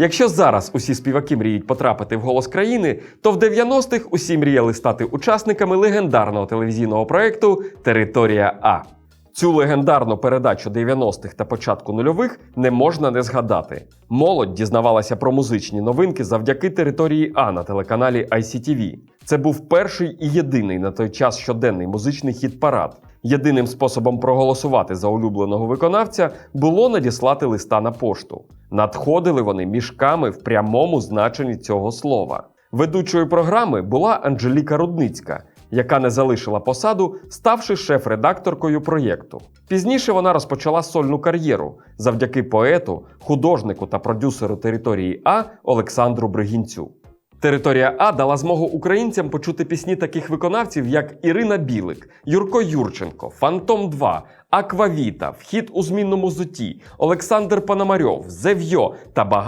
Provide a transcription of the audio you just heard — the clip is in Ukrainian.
Якщо зараз усі співаки мріють потрапити в голос країни, то в 90-х усі мріяли стати учасниками легендарного телевізійного проєкту Територія А. Цю легендарну передачу 90-х та початку нульових не можна не згадати. Молодь дізнавалася про музичні новинки завдяки території А на телеканалі ICTV. Це був перший і єдиний на той час щоденний музичний хіт-парад. Єдиним способом проголосувати за улюбленого виконавця було надіслати листа на пошту. Надходили вони мішками в прямому значенні цього слова. Ведучою програми була Анжеліка Рудницька, яка не залишила посаду, ставши шеф-редакторкою проєкту. Пізніше вона розпочала сольну кар'єру завдяки поету, художнику та продюсеру території А Олександру Бригінцю. Територія А дала змогу українцям почути пісні таких виконавців, як Ірина Білик, Юрко Юрченко, Фантом 2, Аквавіта, Вхід у змінному зуті, Олександр Пономарьов, Зев'йо та багато.